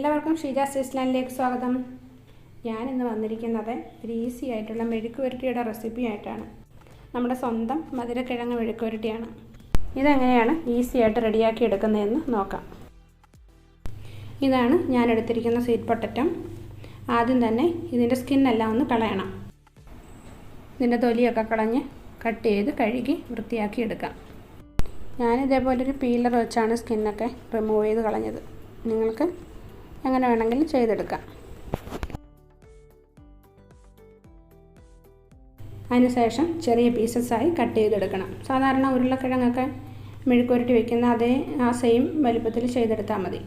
എല്ലാവർക്കും ഷീജ സിസ്ലാൻഡിലേക്ക് സ്വാഗതം. ഞാൻ ഇന്ന് വന്നിരിക്കുന്നത് ഒരു ഈസി ആയിട്ടുള്ള മെഴുക്ക് പുരട്ടിയുടെ റെസിപ്പി ആയിട്ടാണ്. നമ്മുടെ സ്വന്തം മധുരക്കിഴങ്ങ് മെഴുക്ക് പുരട്ടിയാണ് ഇതെങ്ങനെയാണ് ഈസി ആയിട്ട് റെഡിയാക്കി എടുക്കുന്നതെന്ന് നോക്കാം. ഇതാണ് ഞാൻ എടുത്തിരിക്കുന്ന സ്വീറ്റ് പൊട്ടറ്റം. ആദ്യം തന്നെ ഇതിന്റെ സ്കിന്നെല്ലാം ഒന്ന് കളയണം. ഇതിന്റെ തൊലിയൊക്കെ കളഞ്ഞ് കട്ട് ചെയ്ത് കഴുകി വൃത്തിയാക്കി എടുക്കാം. ഒരു പീലർ വെച്ചാണ് സ്കിന്നൊക്കെ റിമൂവ് ചെയ്ത് കളഞ്ഞത്. നിങ്ങൾക്ക് എങ്ങനെ വേണമെങ്കിലും ചെയ്തെടുക്കാം. അതിനുശേഷം ചെറിയ പീസസായി കട്ട് ചെയ്തെടുക്കണം. സാധാരണ ഉരുളക്കിഴങ്ങൊക്കെ മെഴുക്കുരുട്ടി വെക്കുന്ന അതേ ആ സെയിം വലുപ്പത്തിൽ ചെയ്തെടുത്താൽ മതി.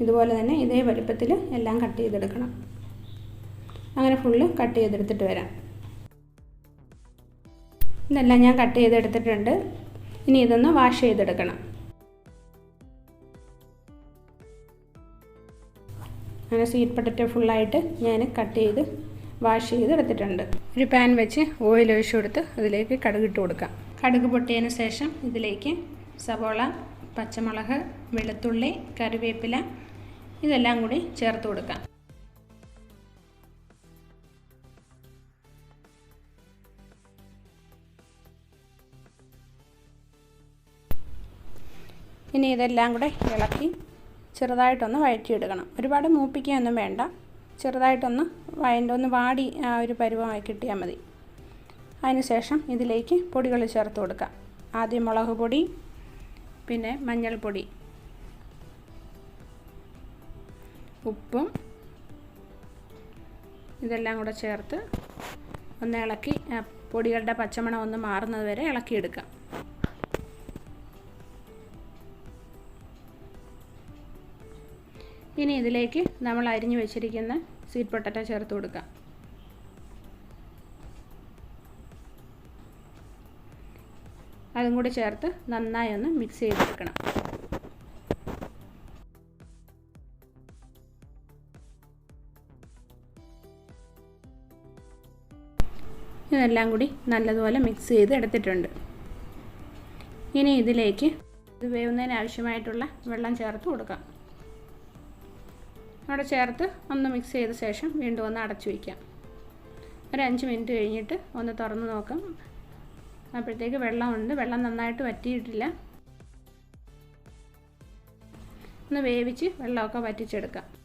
ഇതുപോലെ തന്നെ ഇതേ വലുപ്പത്തിൽ എല്ലാം കട്ട് ചെയ്തെടുക്കണം. അങ്ങനെ ഫുള്ള് കട്ട് ചെയ്തെടുത്തിട്ട് വരാം. ഇതെല്ലാം ഞാൻ കട്ട് ചെയ്തെടുത്തിട്ടുണ്ട്. ഇനി ഇതൊന്ന് വാഷ് ചെയ്തെടുക്കണം. അങ്ങനെ സ്വീറ്റ് പൊട്ടറ്റോ ഫുള്ളായിട്ട് ഞാൻ കട്ട് ചെയ്ത് വാഷ് ചെയ്ത് എടുത്തിട്ടുണ്ട്. ഒരു പാൻ വെച്ച് ഓയിൽ ഒഴിച്ചു കൊടുത്ത് അതിലേക്ക് കടുക് ഇട്ട് കൊടുക്കാം. കടുക് പൊട്ടിയതിന് ശേഷം ഇതിലേക്ക് സവോള പച്ചമുളക് വെളുത്തുള്ളി കറിവേപ്പില ഇതെല്ലാം കൂടി ചേർത്ത് കൊടുക്കാം. ഇനി ഇതെല്ലാം കൂടെ ഇളക്കി ചെറുതായിട്ടൊന്ന് വഴറ്റിയെടുക്കണം. ഒരുപാട് മൂപ്പിക്കുകയൊന്നും വേണ്ട. ചെറുതായിട്ടൊന്ന് വയന്റെ ഒന്ന് വാടി ആ ഒരു പരുവമായി കിട്ടിയാൽ മതി. അതിനുശേഷം ഇതിലേക്ക് പൊടികൾ ചേർത്ത് കൊടുക്കാം. ആദ്യം മുളക് പൊടി പിന്നെ മഞ്ഞൾപ്പൊടി. ഉപ്പും ഇതെല്ലാം കൂടെ ചേർത്ത് ഒന്ന് ഇളക്കി പൊടികളുടെ പച്ചമണം ഒന്ന് മാറുന്നത് വരെ ഇളക്കിയെടുക്കാം. ഇനി ഇതിലേക്ക് നമ്മൾ അരിഞ്ഞു വെച്ചിരിക്കുന്ന സ്വീറ്റ് പൊട്ടറ്റോ ചേർത്ത് കൊടുക്കാം. അതും കൂടി ചേർത്ത് നന്നായി ഒന്ന് മിക്സ് ചെയ്തെടുക്കണം. ഇതെല്ലാം കൂടി നല്ലതുപോലെ മിക്സ് ചെയ്ത് എടുത്തിട്ടുണ്ട്. ഇനി ഇതിലേക്ക് ഇത് വേവുന്നതിന് ആവശ്യമായിട്ടുള്ള വെള്ളം ചേർത്ത് കൊടുക്കാം. അവിടെ ചേർത്ത് ഒന്ന് മിക്സ് ചെയ്ത ശേഷം വീണ്ടും ഒന്ന് അടച്ചു വയ്ക്കാം ഒരു അഞ്ച് മിനിറ്റ് കഴിഞ്ഞിട്ട് ഒന്ന് തുറന്ന് നോക്കാം. അപ്പോഴത്തേക്ക് വെള്ളമുണ്ട്. വെള്ളം നന്നായിട്ട് വറ്റിയിട്ടില്ല. ഒന്ന് വേവിച്ച് വെള്ളമൊക്കെ വറ്റിച്ചെടുക്കാം.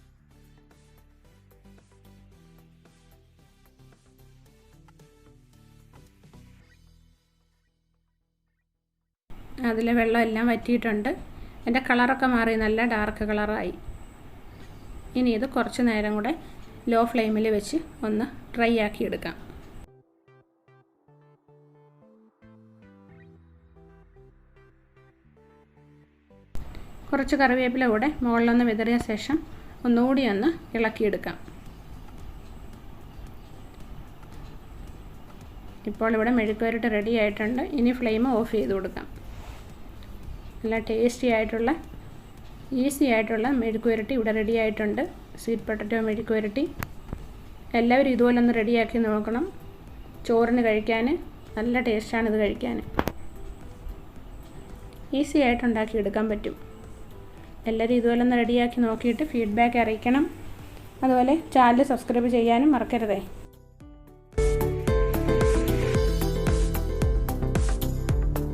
അതിലെ വെള്ളം എല്ലാം വറ്റിയിട്ടുണ്ട്. എന്റെ കളറൊക്കെ മാറി. നല്ല ഡാർക്ക് കളറായി. ഇനി ഇത് കുറച്ച് നേരം കൂടെ ലോ ഫ്ലെയിമിൽ വെച്ച് ഒന്ന് ഡ്രൈ ആക്കി എടുക്കാം. കുറച്ച് കറിവേപ്പില കൂടെ മുകളിലൊന്ന് വിതറിയ ശേഷം ഒന്നുകൂടി ഒന്ന് ഇളക്കിയെടുക്കാം ഇപ്പോൾ ഇവിടെ മെഴുക്കുവരട്ട് റെഡി ആയിട്ടുണ്ട്. ഇനി ഫ്ലെയിം ഓഫ് ചെയ്ത് കൊടുക്കാം. നല്ല ടേസ്റ്റി ആയിട്ടുള്ള ഈസി ആയിട്ടുള്ള മെഴുക്ക് പുരട്ടി ഇവിടെ റെഡി ആയിട്ടുണ്ട്. സ്വീറ്റ് പൊട്ടറ്റോ മെഴുക്ക് പുരട്ടി എല്ലാവരും ഇതുപോലെ ഒന്ന് റെഡിയാക്കി നോക്കണം. ചോറിന് കഴിക്കാൻ നല്ല ടേസ്റ്റാണ് ഇത് കഴിക്കാൻ. ഈസി ആയിട്ട് ഉണ്ടാക്കി എടുക്കാൻ പറ്റും. എല്ലാവരും ഇതുപോലെ ഒന്ന് റെഡിയാക്കി നോക്കിയിട്ട് ഫീഡ്ബാക്ക് അറിയിക്കണം. അതുപോലെ ചാനൽ സബ്സ്ക്രൈബ് ചെയ്യാനും മറക്കരുതേ.